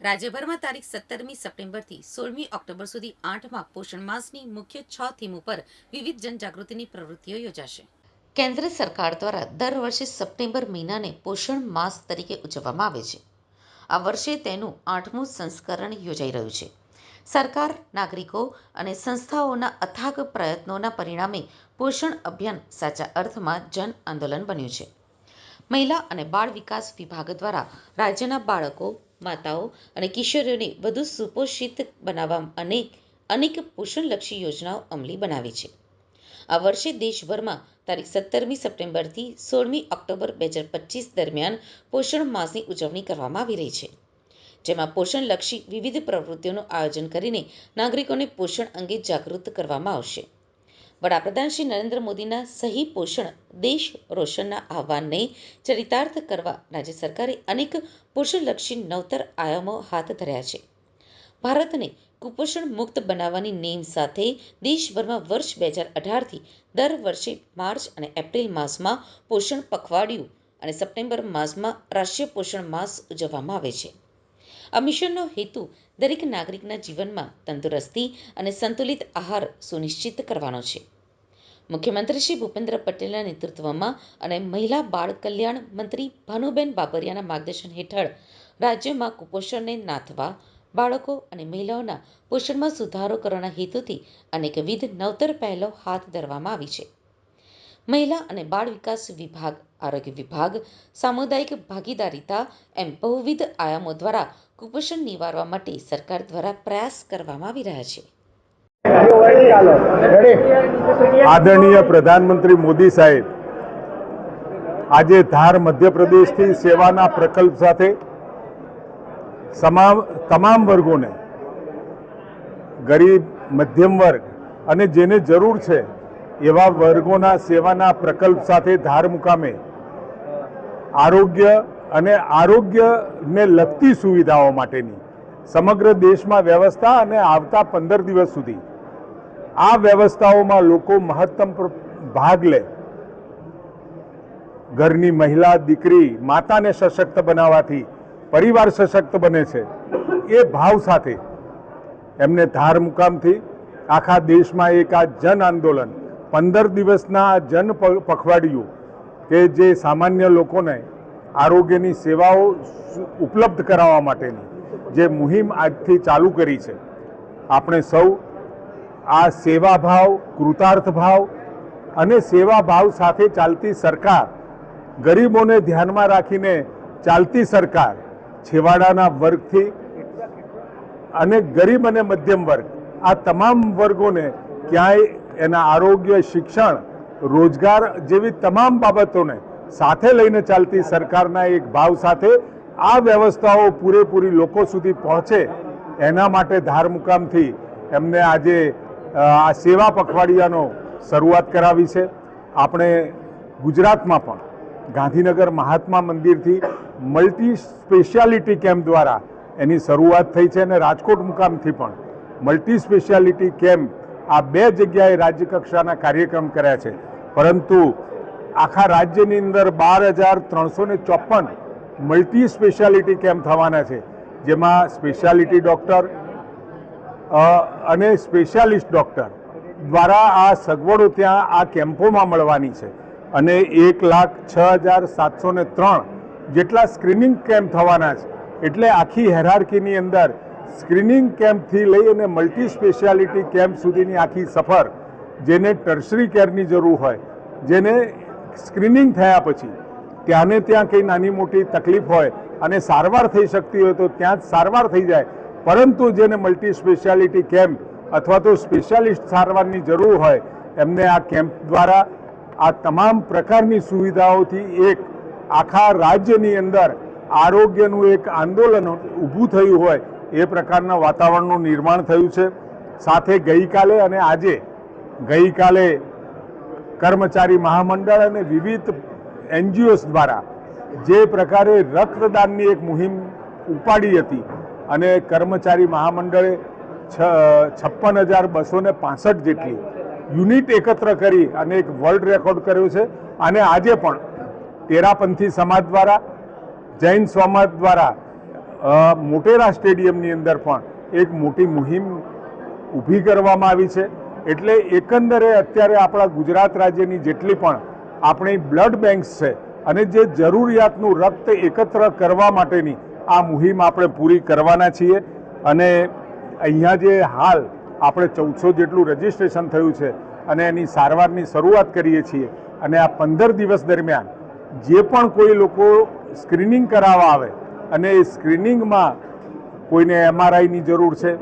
રાજ્યભરમાં તારીખ સત્તરમી સપ્ટેમ્બરથી સોળમી ઓક્ટોબર સુધી આઠમાં પોષણ માસની મુખ્ય છ થીમ ઉપર વિવિધ જનજાગૃતિની પ્રવૃત્તિઓ યોજાશે. કેન્દ્ર સરકાર દ્વારા દર વર્ષે સપ્ટેમ્બર મહિનાને પોષણ માસ તરીકે ઉજવવામાં આવે છે. આ વર્ષે તેનું આઠમું સંસ્કરણ યોજાઈ રહ્યું છે. સરકાર, નાગરિકો અને સંસ્થાઓના અથાગ પ્રયત્નોના પરિણામે પોષણ અભિયાન સાચા અર્થમાં જન આંદોલન બન્યું છે. મહિલા અને બાળ વિકાસ વિભાગ દ્વારા રાજ્યના બાળકો માતાઓ અને કિશોરીઓને વધુ સુપોષિત બનાવવા અનેક અનેક પોષણલક્ષી યોજનાઓ અમલી બનાવી છે. આ વર્ષે દેશભરમાં તારીખ સત્તરમી સપ્ટેમ્બરથી સોળમી ઓક્ટોબર બે હજાર પચીસ દરમિયાન પોષણ માસની ઉજવણી કરવામાં આવી રહી છે. જેમાં પોષણલક્ષી વિવિધ પ્રવૃત્તિઓનું આયોજન કરીને નાગરિકોને પોષણ અંગે જાગૃત કરવામાં આવશે. વડાપ્રધાન શ્રી નરેન્દ્ર મોદીના સહી પોષણ દેશ રોશનના આહવાનને ચરિતાર્થ કરવા રાજ્ય સરકારે અનેક પોષણલક્ષી નવતર આયામો હાથ ધર્યા છે. ભારતને કુપોષણ મુક્ત બનાવવાની નેમ સાથે દેશભરમાં વર્ષ બે હજાર અઢારથી દર વર્ષે માર્ચ અને એપ્રિલ માસમાં પોષણ પખવાડિયું અને સપ્ટેમ્બર માસમાં રાષ્ટ્રીય પોષણ માસ ઉજવવામાં આવે છે. આ મિશનનો હેતુ દરેક નાગરિકના જીવનમાં તંદુરસ્તી અને સંતુલિત આહાર સુનિશ્ચિત કરવાનો છે. મુખ્યમંત્રી શ્રી ભૂપેન્દ્ર પટેલના નેતૃત્વમાં અને મહિલા બાળ કલ્યાણ મંત્રી ભાનુબેન બાબરિયાના માર્ગદર્શન હેઠળ રાજ્યમાં કુપોષણને નાથવા, બાળકો અને મહિલાઓના પોષણમાં સુધારો કરવાના હેતુથી અનેકવિધ નવતર પહેલો હાથ ધરવામાં આવી છે. મહિલા અને બાળ વિકાસ વિભાગ, આરોગ્ય વિભાગ, સામુદાયિક ભાગીદારીતા એમ બહુવિધ આયામો દ્વારા કુપોષણ નિવારવા માટે સરકાર દ્વારા પ્રયાસ કરવામાં આવી રહ્યા છે. આદરણીય પ્રધાનમંત્રી મોદી સાહેબ, આજે ધાર મધ્યપ્રદેશથી સેવાના પ્રકલ્પ સાથે તમામ વર્ગોને, ગરીબ, મધ્યમ વર્ગ અને જેને જરૂર છે એવા વર્ગોના સેવાના પ્રકલ્પ સાથે ધાર મુકામે આરોગ્ય અને આરોગ્યને લગતી સુવિધાઓ માટેની સમગ્ર દેશમાં વ્યવસ્થા અને આવતા પંદર દિવસ સુધી આ વ્યવસ્થાઓમાં લોકો મહત્તમ ભાગ લે. ઘરની મહિલા, દીકરી માતાને સશક્ત બનાવવાથી પરિવાર સશક્ત બને છે. એ ભાવ સાથે એમને ધાર મુકામથી આખા દેશમાં એક આ જન આંદોલન પંદર દિવસના જન પખવાડિયું કે જે સામાન્ય લોકોને આરોગ્યની સેવાઓ ઉપલબ્ધ કરાવવા માટેની જે મુહિમ આજથી ચાલુ કરી છે. આપણે સૌ આ સેવા ભાવ કૃતાર્થ ભાવ અને સેવા ભાવ સાથે ચાલતી સરકાર ગરીબોને ધ્યાનમાં રાખીને ચાલતી સરકાર છેવાડાના વર્ગથી અને ગરીબ અને મધ્યમ વર્ગ આ તમામ વર્ગોને ક્યાંય એના આરોગ્ય, શિક્ષણ, રોજગાર જેવી તમામ બાબતોને સાથે લઈને ચાલતી સરકારના એક ભાવ સાથે આ વ્યવસ્થાઓ પૂરેપૂરી લોકો સુધી પહોંચે એના માટે ધાર મુકામથી એમને આજે આ સેવા પખવાડિયાનો શરૂઆત કરાવી છે. આપણે ગુજરાતમાં પણ ગાંધીનગર મહાત્મા મંદિરથી મલ્ટી સ્પેશિયાલિટી કેમ્પ દ્વારા એની શરૂઆત થઈ છે અને રાજકોટ મુકામથી પણ મલ્ટી સ્પેશિયાલિટી કેમ્પ આ બે જગ્યાએ રાજ્ય કક્ષાના કાર્યક્રમ કર્યા છે. પરંતુ આખા રાજ્યની અંદર બાર હજાર ત્રણસો ને ચોપન મલ્ટી સ્પેશિયાલિટી કેમ્પ થવાના છે. જેમાં સ્પેશિયાલિટી ડૉક્ટર અને સ્પેશિયાલિસ્ટ ડૉક્ટર દ્વારા આ સગવડો ત્યાં આ કેમ્પોમાં મળવાની છે. અને એક લાખ છ હજાર સાતસો ને ત્રણ જેટલા સ્ક્રીનિંગ કેમ્પ થવાના છે. એટલે આખી હેરાર્કીની અંદર સ્ક્રીનિંગ કેમ્પથી લઈ અને મલ્ટી સ્પેશિયાલિટી કેમ્પ સુધીની આખી સફર, જેને ટર્સરી કેરની જરૂર હોય, જેને સ્ક્રીનિંગ થયા પછી ત્યાંને ત્યાં કંઈ નાની મોટી તકલીફ હોય અને સારવાર થઈ શકતી હોય તો ત્યાં જ સારવાર થઈ જાય. પરંતુ જેને મલ્ટી સ્પેશિયાલિટી કેમ્પ અથવા તો સ્પેશિયાલિસ્ટ સારવારની જરૂર હોય, એમને આ કેમ્પ દ્વારા આ તમામ પ્રકારની સુવિધાઓથી એક આખા રાજ્યની અંદર આરોગ્યનું એક આંદોલન ઊભું થયું હોય એ પ્રકારના વાતાવરણનું નિર્માણ થયું છે. સાથે ગઈકાલે અને આજે ગઈકાલે કર્મચારી મહામંડળ અને વિવિધ એનજીઓસ દ્વારા જે પ્રકારે રક્તદાનની એક મુહિમ ઉપાડી હતી અને કર્મચારી મહામંડળે છપ્પન હજાર બસો ને પાસઠ જેટલી યુનિટ એકત્ર કરી અને એક વર્લ્ડ રેકોર્ડ કર્યો છે. અને આજે પણ તેરાપંથી સમાજ દ્વારા, જૈન સમાજ દ્વારા મોટેરા સ્ટેડિયમની અંદર પણ એક મોટી મુહિમ ઊભી કરવામાં આવી છે. એટલે એકંદરે અત્યારે આપણા ગુજરાત રાજ્યની જેટલી પણ આપણી બ્લડ બેંક્સ છે અને જે જરૂરિયાતનું રક્ત એકત્ર કરવા માટેની આ મુહિમ આપણે પૂરી કરવાના છીએ. અને અહીંયા જે હાલ આપણે ચૌદસો જેટલું રજીસ્ટ્રેશન થયું છે અને એની સારવારની શરૂઆત કરીએ છીએ અને આ પંદર દિવસ દરમિયાન જે પણ કોઈ લોકો સ્ક્રીનિંગ કરાવવા આવે અને એ સ્ક્રીનિંગમાં કોઈને એમઆરઆઈની જરૂર છે?